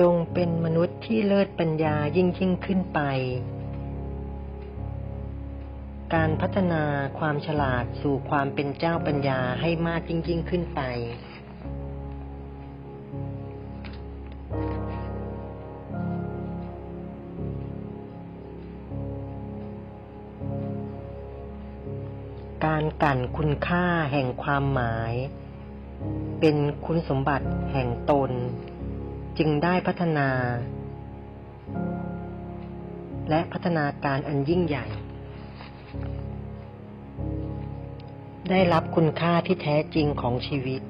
จงเป็นมนุษย์ที่เลิศปัญญายิ่งยิ่งขึ้นไป การพัฒนาความฉลาดสู่ความเป็นเจ้าปัญญาให้มากยิ่งยิ่งขึ้นไป การกั่นคุณค่าแห่งความหมาย เป็นคุณสมบัติแห่งตน จึงได้พัฒนา และพัฒนาการอันยิ่งใหญ่ ได้รับคุณค่าที่แท้จริงของชีวิต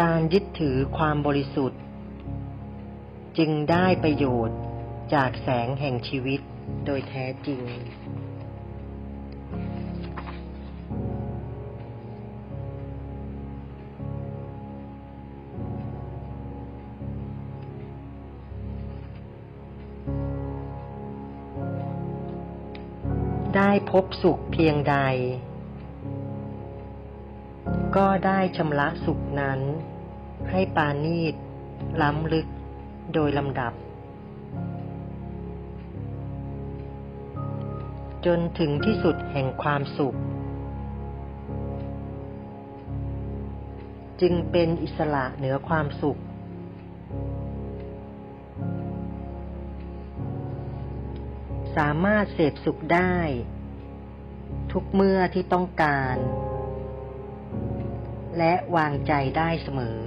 การยึดถือความบริสุทธิ์ จึงได้ประโยชน์จากแสงแห่งชีวิตโดยแท้จริง พบสุขเพียงใด ก็ได้ชำระสุขนั้น ให้ปานีตล้ำลึกโดยลำดับ จนถึงที่สุดแห่งความสุข จึงเป็นอิสระเหนือความสุขสามารถเสพสุขได้ ทุกเมื่อที่ต้องการ และวางใจได้เสมอ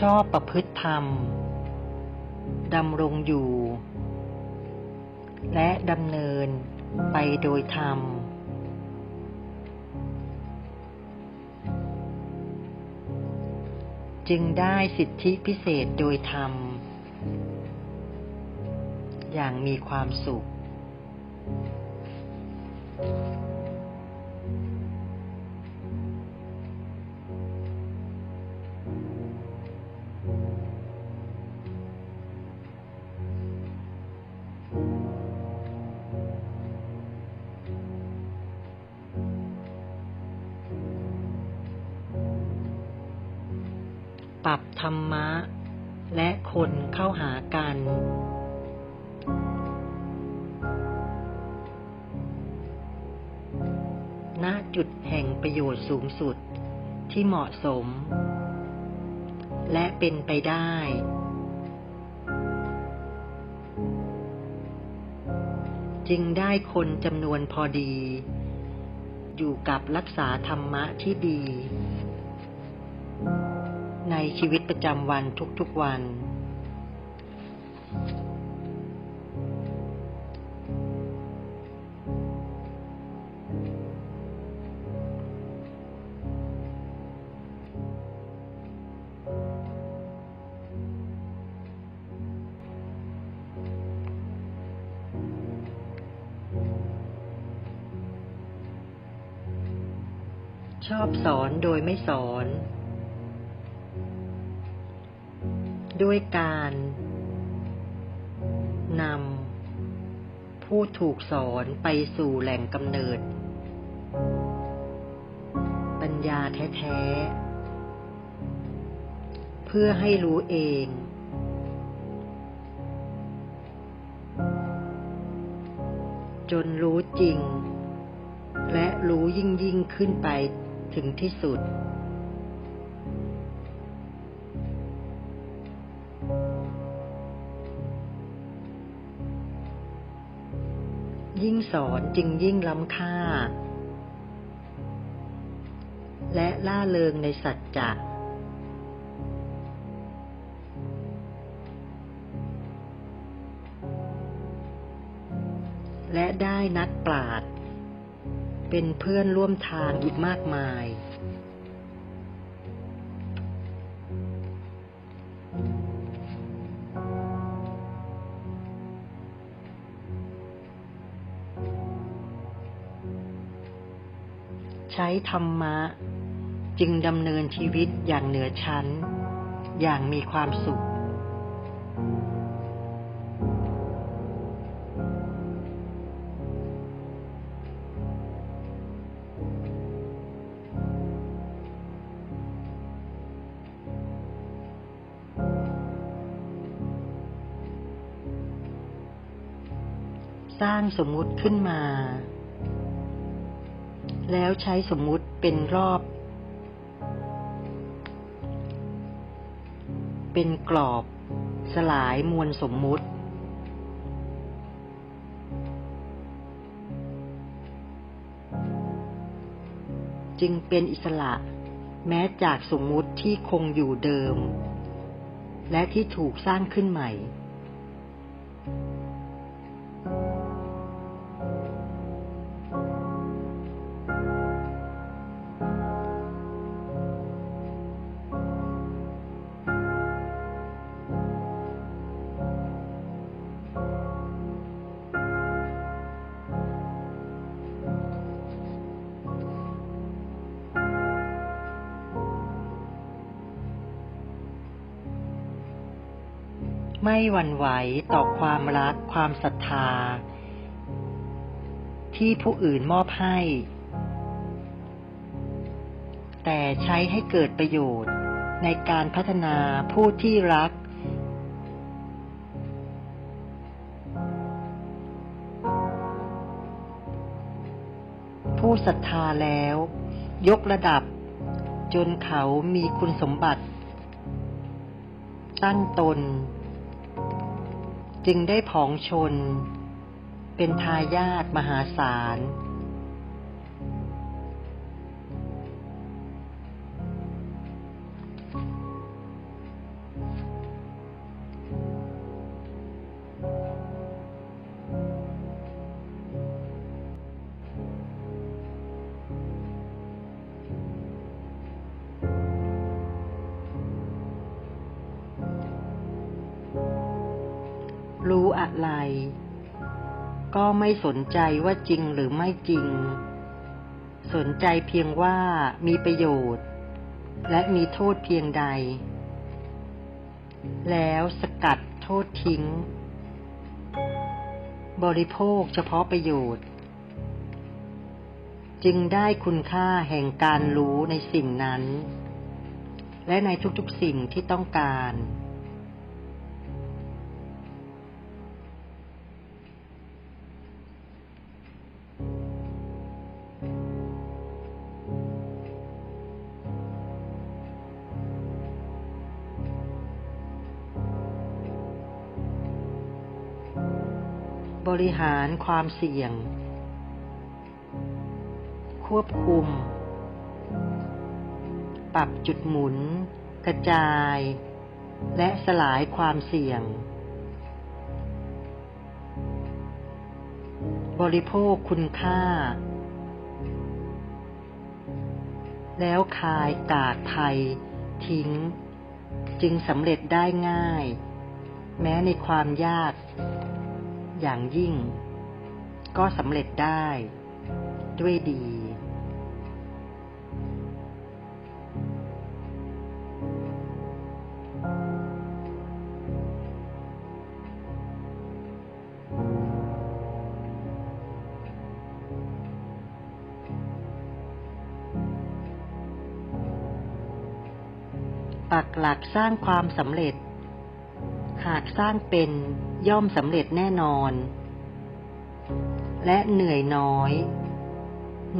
ชอบประพฤติธรรมดำรงอยู่ และดำเนินไปโดยธรรม จึงได้สิทธิพิเศษโดยธรรม อย่างมีความสุข ปรับธรรมะ และคนเข้าหากัน ณ จุดแห่งประโยชน์สูงสุดที่เหมาะสม และเป็นไปได้ จึงได้คนจำนวนพอดี อยู่กับรักษาธรรมะที่ดี ในชีวิตประจำวันทุกๆวัน ชอบสอนโดยไม่สอน ด้วยการนำผู้ถูกสอนไปสู่แหล่งกำเนิด ปัญญาแท้ๆ เพื่อให้รู้เอง จนรู้จริง และรู้ยิ่งยิ่งขึ้นไปถึงที่สุด ยิ่งสอนจึงยิ่งล้ำค่า และล่าเริงในสัจจะและได้นักปราดเป็นเพื่อนร่วมทางอีกมากมาย ใช้ธรรมะ จึงดำเนินชีวิตอย่างเหนือชั้น อย่างมีความสุข สร้างสมมุติขึ้นมา แล้วใช้สมมุติเป็นรอบ เป็นกรอบ สลายมวลสมมุติ จึงเป็นอิสระ แม้จากสมมุติที่คงอยู่เดิม และที่ถูกสร้างขึ้นใหม่ ไม่หวั่นไหวต่อความรักความศรัทธา ที่ผู้อื่นมอบให้ แต่ใช้ให้เกิดประโยชน์ในการพัฒนาผู้ที่รัก ผู้ศรัทธาแล้ว ยกระดับ จนเขามีคุณสมบัติตั้งตน จึงได้ผองชน เป็นทายาทมหาศาล รู้อะไร ก็ไม่สนใจว่าจริงหรือไม่จริง สนใจเพียงว่ามีประโยชน์ และมีโทษเพียงใด แล้วสกัดโทษทิ้ง บริโภคเฉพาะประโยชน์ จึงได้คุณค่าแห่งการรู้ในสิ่งนั้น และในทุกๆสิ่งที่ต้องการ บริหารความเสี่ยง ควบคุม ปรับจุดหมุน กระจาย และสลายความเสี่ยง บริโภคคุณค่า แล้วคายกากภัยทิ้ง จึงสำเร็จได้ง่าย แม้ในความยาก อย่างยิ่ง ก็สำเร็จได้ ด้วยดี ปักหลักสร้างความสำเร็จ หากสร้างเป็น ย่อมสำเร็จแน่นอน และเหนื่อยน้อย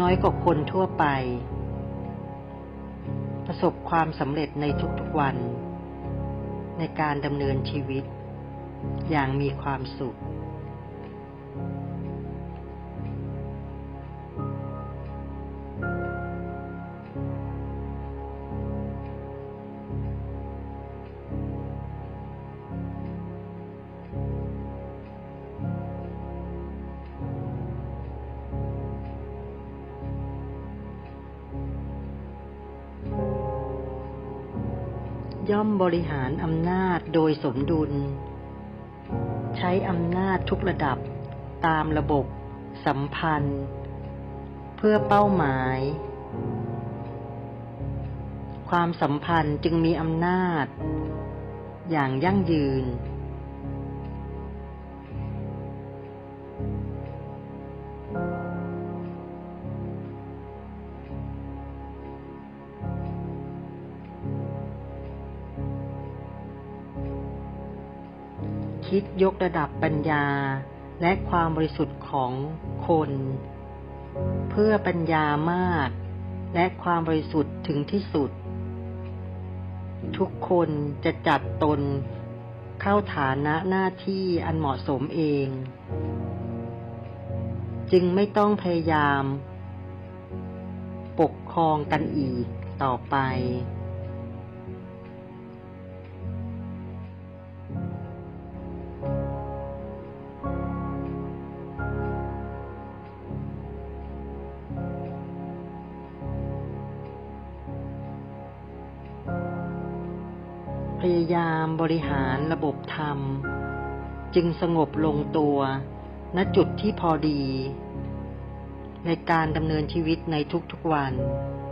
น้อยกว่าคนทั่วไป ประสบความสำเร็จในทุกๆวัน ในการดำเนินชีวิต อย่างมีความสุข ย่อมบริหารอำนาจโดยสมดุล ใช้อำนาจทุกระดับตามระบบ สัมพันธ์ เพื่อเป้าหมาย ความสัมพันธ์จึงมีอำนาจ อย่างยั่งยืน ยกระดับปัญญาและความบริสุทธิ์ของคน เพื่อปัญญามากและความบริสุทธิ์ถึงที่สุด ทุกคนจะจัดตนเข้าฐานะหน้าที่อันเหมาะสมเอง จึงไม่ต้องพยายาม ปกครองกันอีกต่อไป ยายามบริหารระบบธรรม จึงสงบลงตัวณจุดที่พอดี ในการดำเนินชีวิตในทุกๆวัน「